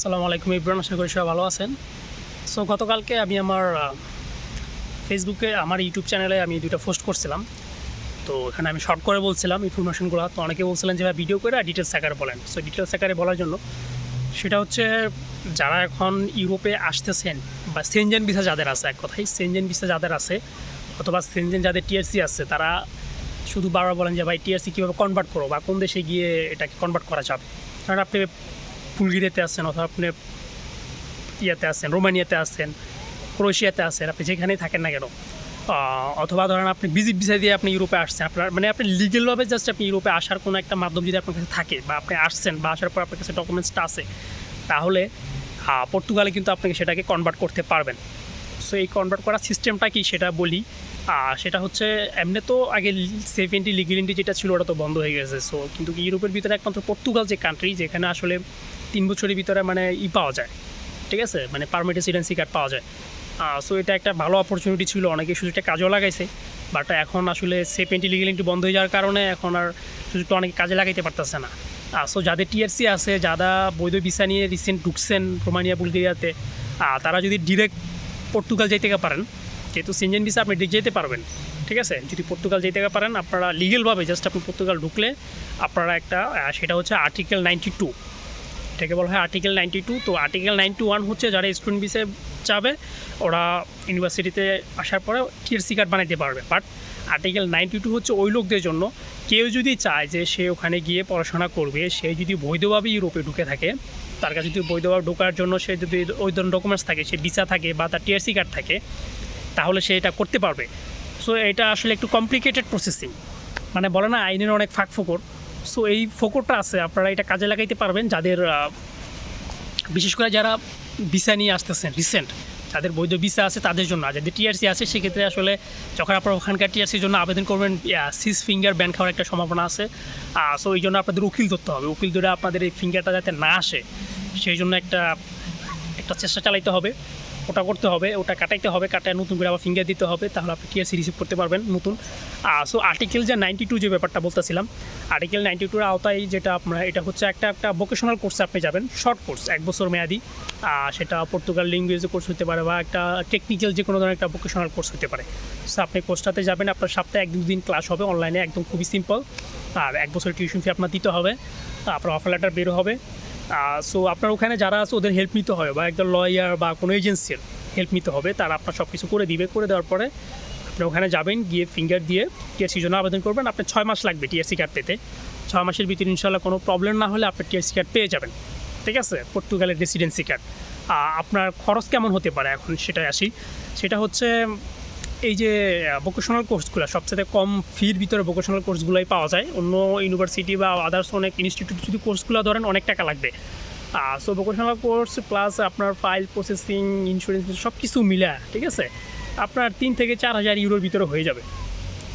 আসসালামু আলাইকুম ইব্রান আশা করি সবাই ভালো আছেন। সো গতকালকে আমি আমার ফেসবুকে আমার ইউটিউব চ্যানেলে আমি দুটো পোস্ট করছিলাম। তো এখানে আমি শর্ট করে বলছিলাম ইনফরমেশনগুলো তো অনেকে বলছিলেন যে ভিডিও করে ডিটেলস আকারে বলেন। সো ডিটেলস আকারে বলার জন্য সেটা হচ্ছে, যারা এখন ইউরোপে আসতেছেন বা সেনজেন ভিসা যাদের আছে, এক কথায় সেনজেন ভিসা যাদের আছে অথবা সেনজেন যাদের টিআরসি আছে, তারা শুধু বারবার বলেন যে, ভাই টিআরসি কীভাবে কনভার্ট করো বা কোন দেশে গিয়ে এটাকে কনভার্ট করা যাবে। কারণ আপনি বুলগেরিয়াতে আছেন অথবা আপনি ইয়াতে আছেন, রোমানিয়াতে আছেন, ক্রোয়েশিয়াতে আছেন, আপনি যেখানেই থাকেন না কেন অথবা ধরেন আপনি ভিজিট ভিসা দিয়ে আপনি ইউরোপে আসছেন, আপনার মানে আপনি লিগেলভাবে জাস্ট আপনি ইউরোপে আসার কোনো একটা মাধ্যম যদি আপনার কাছে থাকে বা আপনি আসছেন বা আসার পর আপনার কাছে ডকুমেন্টসটা আছে, তাহলে পর্তুগালে কিন্তু আপনাকে সেটাকে কনভার্ট করতে পারবেন। সো এই কনভার্ট করার সিস্টেমটা কি সেটা বলি। সেটা হচ্ছে, এমনি তো আগে সেভেন্টি লিগেলিটি যেটা ছিল, ওটা তো বন্ধ হয়ে গেছে। সো কিন্তু ইউরোপের ভিতরে একমাত্র পর্তুগাল যে কান্ট্রি যেখানে আসলে তিন বছরের ভিতরে মানে ই পাওয়া যায়। ঠিক আছে? মানে পারমিট রেসিডেন্সি কার্ড পাওয়া যায়। সো এটা একটা ভালো অপরচুনিটি ছিল। অনেকে সুযোগটা কাজেও লাগাইছে। বাট এখন আসলে সেভেন্টি লিগেলিটি বন্ধ হয়ে যাওয়ার কারণে এখন আর সুযোগটা অনেকে কাজে লাগাইতে পারতেছে না। সো যাদের টিআরসি আছে, যারা বৈধ ভিসা নিয়ে রিসেন্ট ঢুকছেন রোমানিয়া, বুলগেরিয়াতে তারা যদি ডিরেক্ট পর্তুগাল যাইতে পারেন যেহেতু সিনজেন ভিসা আপনি যেতে পারবেন। ঠিক আছে? যদি পর্তুগাল যেতে পারেন, আপনারা লিগেলভাবে জাস্ট আপনি পর্তুগাল ঢুকলে আপনারা একটা সেটা হচ্ছে আর্টিকেল নাইনটি টু এটাকে বলা হয় আর্টিকেল নাইনটি টু তো আর্টিকেল নাইনটি ওয়ান হচ্ছে যারা স্টুডেন্ট ভিসে যাবে, ওরা ইউনিভার্সিটিতে আসার পরে টিএসসি কার্ড বানাইতে পারবে। বাট আর্টিকেল নাইনটি টু হচ্ছে ওই লোকদের জন্য। কেউ যদি চায় যে সে ওখানে গিয়ে পড়াশোনা করবে, সে যদি বৈধভাবে ইউরোপে ঢুকে থাকে, তার কাছে যদি বৈধভাবে ঢোকার জন্য সে যদি ওই ধরনের ডকুমেন্টস থাকে, সে ভিসা থাকে বা তার টিআরসি কার্ড থাকে তাহলে সে এটা করতে পারবে। সো এটা আসলে একটু কমপ্লিকেটেড প্রসেসিং মানে বলে না, আইনের অনেক ফাঁক ফোকর। সো এই ফোকরটা আছে, আপনারা এটা কাজে লাগাইতে পারবেন। যাদের বিশেষ করে যারা ভিসা নিয়ে আসতেছেন রিসেন্ট যাদের বৈধ ভিসা আছে তাদের জন্য। আর যাদের টিআরসি আছে, সেক্ষেত্রে আসলে যখন আপনারা ওখানকার টিআরসির জন্য আবেদন করবেন সিস ফিঙ্গার ব্যান খাওয়ার একটা সম্ভাবনা আছে। সো এই জন্য আপনাদের উকিল ধরতে হবে। উকিল ধরে আপনাদের এই ফিঙ্গারটা যাতে না আসে, সেই জন্য একটা একটা চেষ্টা চালাইতে হবে। ওটা করতে হবে, ওটা কাটাইতে হবে, কাটায় নতুন করে আবার ফিঙ্গার দিতে হবে, তাহলে আপনি টিআরসি রিসিভ করতে পারবেন নতুন। সো আর্টিকেল যে নাইনটি টু যে ব্যাপারটা বলতেছিলাম আর্টিকেল নাইনটি টুর আওতায় যেটা আপনার, এটা হচ্ছে একটা একটা ভোকেশনাল কোর্সে আপনি যাবেন শর্ট কোর্স এক বছর মেয়াদি। সেটা পর্তুগাল ল্যাঙ্গুয়েজে কোর্স হতে পারে বা একটা টেকনিক্যাল যে কোনো ধরনের একটা ভোকেশনাল কোর্স হতে পারে। সো আপনি কোর্সটাতে যাবেন, আপনার সপ্তাহে এক দুদিন ক্লাস হবে অনলাইনে একদম খুবই সিম্পল আর এক বছর টিউশন ফি আপনার দিতে হবে আপনার অফার লেটার বেরো হবে। সো আপনার ওখানে যারা আছে, ওদের হেল্প নিতে হবে বা একদম লয়ার বা কোনো এজেন্সির হেল্প নিতে হবে, তারা আপনার সব কিছু করে দিবে, করে দেওয়ার পরে আপনি ওখানে যাবেন, গিয়ে ফিঙ্গার দিয়ে টিএসসির জন্য আবেদন করবেন। আপনার ছয় মাস লাগবে টিএসসি কার্ড পেতে। ছয় মাসের ভিতরে ইনশাল্লাহ কোনো প্রবলেম না হলে আপনি টিএসসি কার্ড পেয়ে যাবেন। ঠিক আছে? পর্তুগালের রেসিডেন্সি কার্ড আপনার খরচ কেমন হতে পারে? এখন সেটাই আসি। সেটা হচ্ছে এই যে ভোকেশনাল কোর্সগুলো সবচেয়ে কম ফির ভিতরে ভোকেশনাল কোর্সগুলোই পাওয়া যায়। অন্য ইউনিভার্সিটি বা আদার্স অনেক ইনস্টিটিউট যদি কোর্সগুলো ধরেন, অনেক টাকা লাগবে। সো ভোকেশনাল কোর্স প্লাস আপনার ফাইল প্রসেসিং ইন্স্যুরেন্স সব কিছু মিলা ঠিক আছে? আপনার তিন থেকে চার হাজার ইউরোর ভিতরে হয়ে যাবে।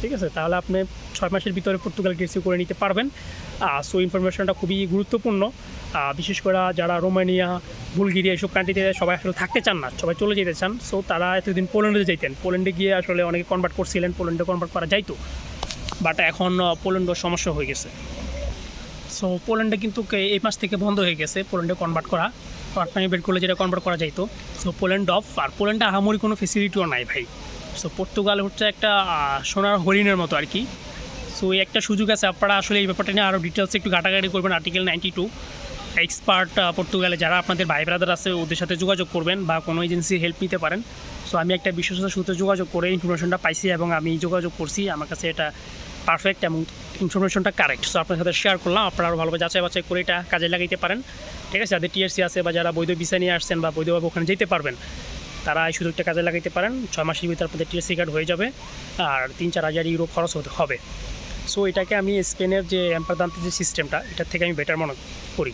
ঠিক আছে? তাহলে আপনি ছয় মাসের ভিতরে পর্তুগাল টিএসসি করে নিতে পারবেন। সো ইনফরমেশনটা খুবই গুরুত্বপূর্ণ। বিশেষ করে যারা রোমানিয়া, বুলগেরিয়া এসব কান্ট্রিতে সবাই আসলে থাকতে চান না, সবাই চলে যেতে চান। সো তারা এতদিন পোল্যান্ডে যেতেন পোল্যান্ডে গিয়ে আসলে অনেকে কনভার্ট করছিলেন, পোল্যান্ডে কনভার্ট করা যাইতো। বাট এখন পোল্যান্ডের সমস্যা হয়ে গেছে। সো পোল্যান্ডে কিন্তু এই মাস থেকে বন্ধ হয়ে গেছে পোল্যান্ডে কনভার্ট করা। পারমিট বের করলে যেটা কনভার্ট করা যাইতো। সো পোল্যান্ড অফ আর পোল্যান্ডে আহামরি কোনো ফেসিলিটিও নাই ভাই। সো পর্তুগাল হচ্ছে একটা সোনার হরিণের মতো আর কি। সো একটা সুযোগ আছে। আপনারা আসলে এই ব্যাপারটা নিয়ে আরও ডিটেলস একটু ঘাটাঘাটি করবেন। আর্টিকেল নাইনটি টু এক্সপার্ট পর্তুগালে যারা আপনাদের ভাই ব্রাদার আছে, ওদের সাথে যোগাযোগ করবেন বা কোনো এজেন্সির হেল্প নিতে পারেন। সো আমি একটা বিশ্বস্ত সূত্রে যোগাযোগ করে ইনফরমেশনটা পাইছি এবং আমি যোগাযোগ করছি। আমার কাছে এটা পারফেক্ট এবং ইনফরমেশনটা কারেক্ট সো আপনার সাথে শেয়ার করলাম। আপনারা ভালোভাবে যাচাই বাছাই করে এটা কাজে লাগাইতে পারেন। ঠিক আছে? যাদের টিএসসি আছে বা যারা বৈধ ভিসা নিয়ে আসছেন বা বৈধভাবে ওখানে যেতে পারবেন, তারা এই সুযোগটা কাজে লাগাইতে পারেন। ছয় মাসের ভিতরে আপনাদের টিএসসি কার্ড হয়ে যাবে আর তিন চার হাজার ইউরো খরচ হতে হবে। সো এটাকে আমি স্পেনের যে এম্পারদান্তের যে সিস্টেমটা এটার থেকে আমি বেটার মনে করি।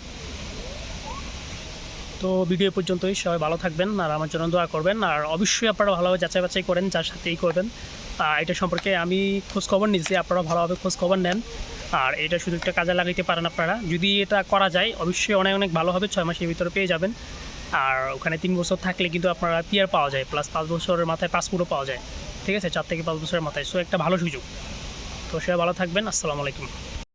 তো ভিডিও পর্যন্তই। সবাই ভালো থাকবেন আর আমার জন্য দোয়া করবেন। আর অবশ্যই আপনারা ভালোভাবে যাচাই বাছাই করেন, যার সাথেই করবেন। এটা সম্পর্কে আমি খোঁজ খবর নিচ্ছি আপনারা ভালোভাবে খোঁজ খবর নেন। আর এটা সুযোগটা কাজে লাগাইতে পারেন আপনারা। যদি এটা করা যায়, অবশ্যই অনেক অনেক ভালো হবে, ছয় মাসের ভিতরে পেয়ে যাবেন। আর ওখানে তিন বছর থাকলে কিন্তু আপনারা পিয়ার পাওয়া যায়, প্লাস পাঁচ বছরের মাথায় পাসপোর্টও পাওয়া যায়। ঠিক আছে? চার থেকে পাঁচ বছরের মাথায়। সো একটা ভালো সুযোগ। তো সবাই ভালো থাকবেন। আসসালামু আলাইকুম।